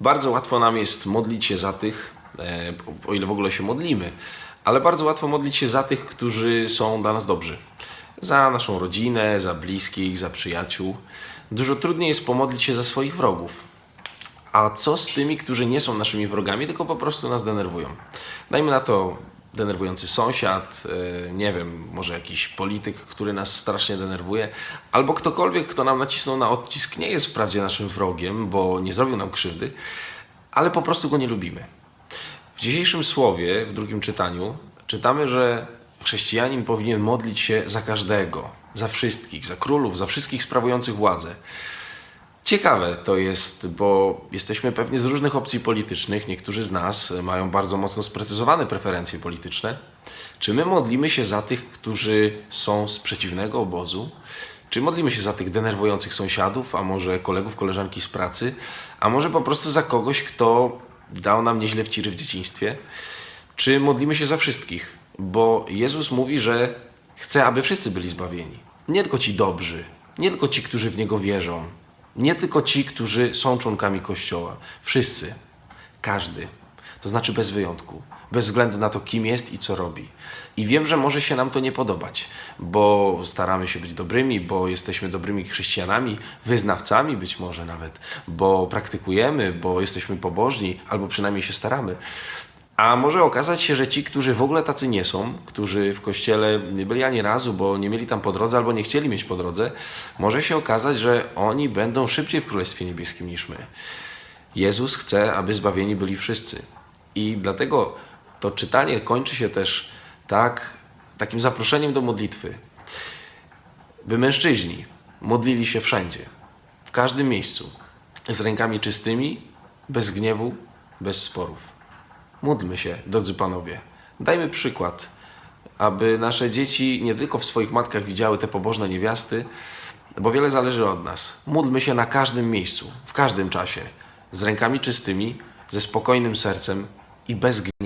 Bardzo łatwo nam jest modlić się za tych, e, o ile w ogóle się modlimy, ale bardzo łatwo modlić się za tych, którzy są dla nas dobrzy. Za naszą rodzinę, za bliskich, za przyjaciół. Dużo trudniej jest pomodlić się za swoich wrogów. A co z tymi, którzy nie są naszymi wrogami, tylko po prostu nas denerwują? Dajmy na to denerwujący sąsiad, e, nie wiem, może jakiś polityk, który nas strasznie denerwuje, albo ktokolwiek, kto nam nacisnął na odcisk, nie jest wprawdzie naszym wrogiem, bo nie zrobił nam krzywdy, ale po prostu go nie lubimy. W dzisiejszym słowie, w drugim czytaniu, czytamy, że chrześcijanin powinien modlić się za każdego, za wszystkich, za królów, za wszystkich sprawujących władzę. Ciekawe to jest, bo jesteśmy pewnie z różnych opcji politycznych. Niektórzy z nas mają bardzo mocno sprecyzowane preferencje polityczne. Czy my modlimy się za tych, którzy są z przeciwnego obozu? Czy modlimy się za tych denerwujących sąsiadów, a może kolegów, koleżanki z pracy, a może po prostu za kogoś, kto dał nam nieźle wciry w dzieciństwie? Czy modlimy się za wszystkich? Bo Jezus mówi, że chce, aby wszyscy byli zbawieni. Nie tylko ci dobrzy, nie tylko ci, którzy w Niego wierzą, nie tylko ci, którzy są członkami Kościoła. Wszyscy. Każdy. To znaczy bez wyjątku. Bez względu na to, kim jest i co robi. I wiem, że może się nam to nie podobać, bo staramy się być dobrymi, bo jesteśmy dobrymi chrześcijanami, wyznawcami być może nawet, bo praktykujemy, bo jesteśmy pobożni, albo przynajmniej się staramy. A może okazać się, że ci, którzy w ogóle tacy nie są, którzy w kościele nie byli ani razu, bo nie mieli tam po drodze albo nie chcieli mieć po drodze, może się okazać, że oni będą szybciej w Królestwie Niebieskim niż my. Jezus chce, aby zbawieni byli wszyscy. I dlatego to czytanie kończy się też tak, takim zaproszeniem do modlitwy. By mężczyźni modlili się wszędzie, w każdym miejscu, z rękami czystymi, bez gniewu, bez sporów. Módlmy się, drodzy panowie. Dajmy przykład, aby nasze dzieci nie tylko w swoich matkach widziały te pobożne niewiasty, bo wiele zależy od nas. Módlmy się na każdym miejscu, w każdym czasie, z rękami czystymi, ze spokojnym sercem i bez gniewu.